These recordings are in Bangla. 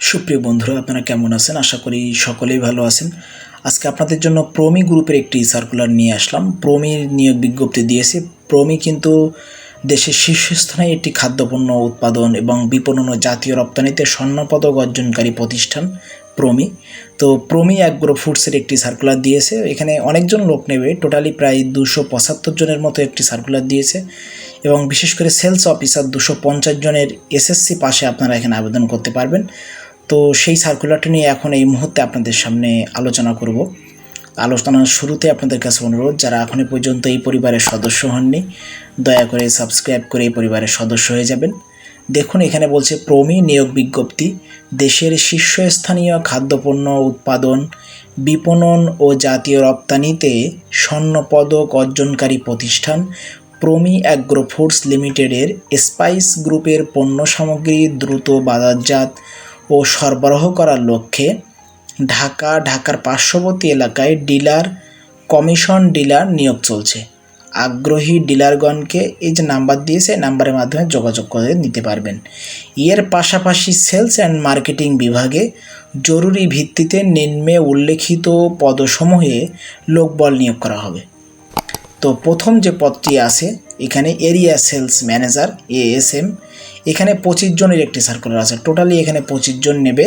সুপ্রিয় বন্ধুরা, আপনারা কেমন আছেন? আশা করি সকলেই ভালো আছেন। আজকে আপনাদের জন্য প্রমি গ্রুপের একটি সার্কুলার নিয়ে আসলাম। প্রমির নিয়োগ বিজ্ঞপ্তি দিয়েছে। প্রমি কিন্তু দেশের শীর্ষস্থানে একটি খাদ্যপণ্য উৎপাদন এবং বিপণন জাতীয় রপ্তানিতে স্বর্ণপদক অর্জনকারী প্রতিষ্ঠান প্রমি তো প্রমি অ্যাগ্রো ফুডসের একটি সার্কুলার দিয়েছে। এখানে অনেকজন লোক নেবে। টোটালি প্রায় দুশো পঁচাত্তর জনের মতো একটি সার্কুলার দিয়েছে এবং বিশেষ করে সেলস অফিসার দুশো পঞ্চাশ জনের এসএসসি পাশে আপনারা এখানে আবেদন করতে পারবেন। তো সেই সার্কুলারটা নিয়ে এখন এই মুহূর্তে আপনাদের সামনে আলোচনা করব। আলোচনার শুরুতে আপনাদের কাছে অনুরোধ, যারা এখনও পর্যন্ত এই পরিবারের সদস্য হননি, দয়া করে সাবস্ক্রাইব করে এই পরিবারের সদস্য হয়ে যাবেন। দেখুন, এখানে বলছে প্রমি নিয়োগ বিজ্ঞপ্তি, দেশের শীর্ষস্থানীয় খাদ্যপণ্য উৎপাদন, বিপণন ও জাতীয় রপ্তানিতে স্বর্ণপদক অর্জনকারী প্রতিষ্ঠান, প্রমি অ্যাগ্রো ফুডস লিমিটেডের স্পাইস গ্রুপের পণ্য সামগ্রী দ্রুত বাজারজাত ও সরবরাহ করার লক্ষ্যে ঢাকা, ঢাকার পার্শ্ববর্তী এলাকায় ডিলার, কমিশন ডিলার নিয়োগ চলছে। আগ্রহী ডিলারগণকে এই যে নাম্বার দিয়েছে নাম্বারের মাধ্যমে যোগাযোগ করে নিতে পারবেন। এর পাশাপাশি সেলস অ্যান্ড মার্কেটিং বিভাগে জরুরি ভিত্তিতে নিম্নে উল্লেখিত পদসমূহে লোকবল নিয়োগ করা হবে। তো প্রথম যে পদটি আছে, এখানে এরিয়া সেলস ম্যানেজার, এএসএম এখানে পঁচিশ জনের একটি সার্কুলার আছে। টোটালি এখানে পঁচিশ জন নেবে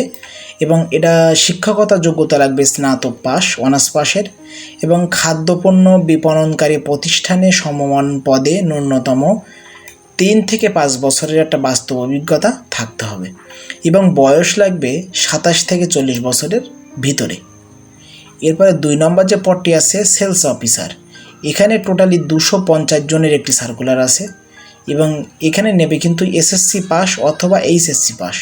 এবং এটা শিক্ষকতা যোগ্যতা লাগবে স্নাতক পাস অনার্স পাসের এবং খাদ্যপণ্য বিপণনকারী প্রতিষ্ঠানে সমমান পদে ন্যূনতম তিন থেকে পাঁচ বছরের একটা বাস্তব অভিজ্ঞতা থাকতে হবে এবং বয়স লাগবে সাতাশ থেকে চল্লিশ বছরের ভিতরে। এরপরে দুই নম্বর যে পদটি আছে সেলস অফিসার এখানে টোটালি দুশো পঞ্চাশ জনের একটি সার্কুলার আছে। এবং এখানে নেবে কিন্তু এসএসসি পাস অথবা এইচএসসি পাস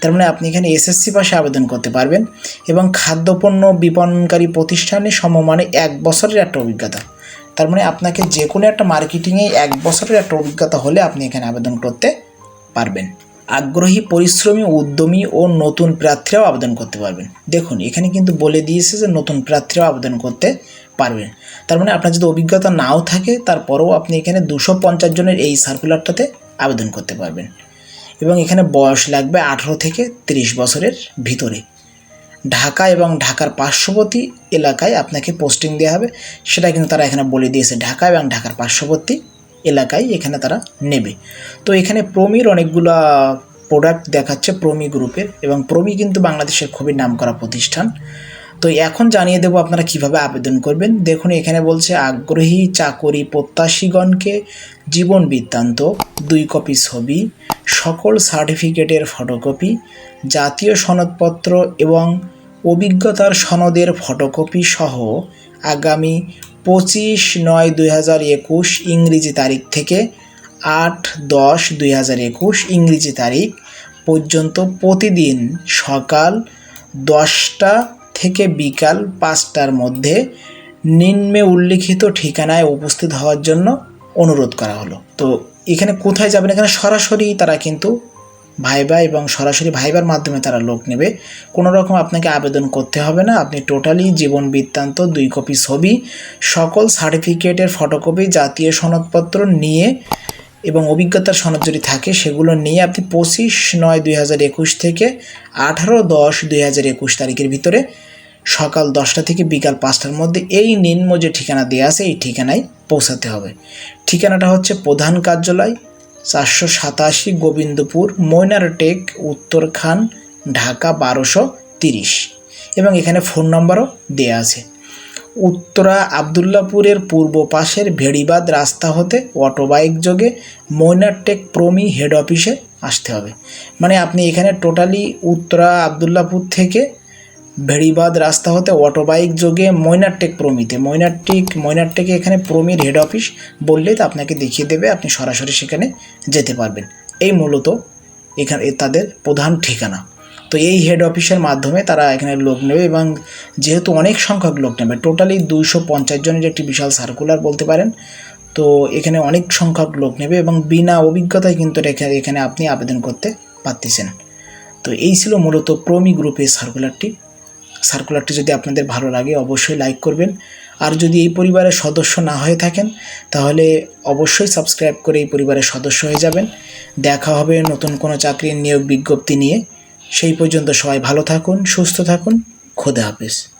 তার মানে আপনি এখানে এসএসসি পাশে আবেদন করতে পারবেন এবং খাদ্যপণ্য বিপণনকারী প্রতিষ্ঠানে সমমানে এক বছরের একটা অভিজ্ঞতা। তার মানে আপনাকে যে কোনো একটা মার্কেটিংয়ে এক বছরের একটা অভিজ্ঞতা হলে আপনি এখানে আবেদন করতে পারবেন। আগ্রহী, পরিশ্রমী উদ্যমী ও নতুন প্রার্থীরাও আবেদন করতে পারবেন। দেখুন, এখানে কিন্তু বলে দিয়েছে যে নতুন প্রার্থীরাও আবেদন করতে পারবেন। তার মানে আপনার যদি অভিজ্ঞতা নাও থাকে, তারপরেও আপনি এখানে দুশো পঞ্চাশ জনের এই সার্কুলারটাতে আবেদন করতে পারবেন। এবং এখানে বয়স লাগবে আঠেরো থেকে তিরিশ বছরের ভিতরে। ঢাকা এবং ঢাকার পার্শ্ববর্তী এলাকায় আপনাকে পোস্টিং দেওয়া হবে। সেটা কিন্তু তারা এখানে বলে দিয়েছে। ঢাকা এবং ঢাকার পার্শ্ববর্তী এলাকায় এখানে তারা নেবে। তো এখানে প্রমির অনেকগুলা প্রোডাক্ট দেখাচ্ছে প্রমি গ্রুপের এবং প্রমি কিন্তু বাংলাদেশের খুবই নামকরা প্রতিষ্ঠান। তো এখন জানিয়ে দেবো আপনারা কীভাবে আবেদন করবেন। দেখুন, এখানে বলছে, আগ্রহী চাকরি প্রত্যাশীগণকে জীবন বৃত্তান্ত, দুই কপি ছবি, সকল সার্টিফিকেটের ফটোকপি, জাতীয় সনদপত্র এবং অভিজ্ঞতার সনদের ফটোকপি সহ আগামী পঁচিশ নয় দুই হাজার একুশ ইংরেজি তারিখ থেকে আট দশ দুই হাজার একুশ ইংরেজি তারিখ পর্যন্ত প্রতিদিন সকাল দশটা থেকে বিকাল পাঁচটার মধ্যে নিম্নে উল্লিখিত ঠিকানায় উপস্থিত হওয়ার জন্য অনুরোধ করা হলো। তো এখানে কোথায় যাবেন? এখানে সরাসরি তারা কিন্তু ভাইবা এবং সরাসরি ভাইবার মাধ্যমে তারা লোক নেবে। কোনো রকম আপনাকে আবেদন করতে হবে না। আপনি টোটালি জীবন বৃত্তান্ত, দুই কপি ছবি, সকল সার্টিফিকেটের ফটোকপি, জাতীয় সনদপত্র নিয়ে এবং অভিজ্ঞতার সনদ যদি থাকে, সেগুলো নিয়ে আপনি পঁচিশ নয় দুই হাজার একুশ থেকে আঠারো দশ দুই হাজার একুশ তারিখের ভিতরে সকাল দশটা থেকে বিকাল পাঁচটার মধ্যে এই নিম্ন যে ঠিকানা দেওয়া আছে, এই ঠিকানায় পৌঁছাতে হবে। ঠিকানাটা হচ্ছে প্রধান কার্যালয় চারশো সাতাশি গোবিন্দপুর ময়নারটেক উত্তরখান, ঢাকা বারোশো তিরিশ। এবং এখানে ফোন নম্বরও দেয়া আছে। উত্তরা আবদুল্লাপুরের পূর্ব পাশের ভেড়িবাদ রাস্তা হতে অটোবাইক যোগে ময়নারটেক প্রমি হেড অফিসে আসতে হবে। মানে আপনি এখানে টোটালি উত্তরা আবদুল্লাপুর থেকে ভেড়িবাদ রাস্তা হতে অটোবাইক যোগে মৈনারটেক প্রমিতে। ময়নারটেক মৈনারটেকে এখানে প্রমির হেড অফিস বললেই তো আপনাকে দেখিয়ে দেবে, আপনি সরাসরি সেখানে যেতে পারবেন। এই মূলত এখানে তাদের প্রধান ঠিকানা। তো এই হেড অফিসের মাধ্যমে তারা এখানে লোক নেবে এবং যেহেতু অনেক সংখ্যক লোক নেবে টোটালি দুইশো পঞ্চাশ জনের একটি বিশাল সার্কুলার বলতে পারেন, তো এখানে অনেক সংখ্যক লোক নেবে এবং বিনা অভিজ্ঞতায় কিন্তু এখানে আপনি আবেদন করতে পারতেছেন। তো এই ছিল মূলত প্রমি গ্রুপের সার্কুলারটি সার্কুলারটি যদি আপনাদের ভালো লাগে, অবশ্যই লাইক করবেন। আর যদি এই পরিবারের সদস্য না হয়ে থাকেন, তাহলে অবশ্যই সাবস্ক্রাইব করে এই পরিবারের সদস্য হয়ে যাবেন। দেখা হবে নতুন কোনো চাকরির নিয়োগ বিজ্ঞপ্তি নিয়ে। সেই পর্যন্ত সবাই ভালো থাকুন, সুস্থ থাকুন। খোদা হাফেজ।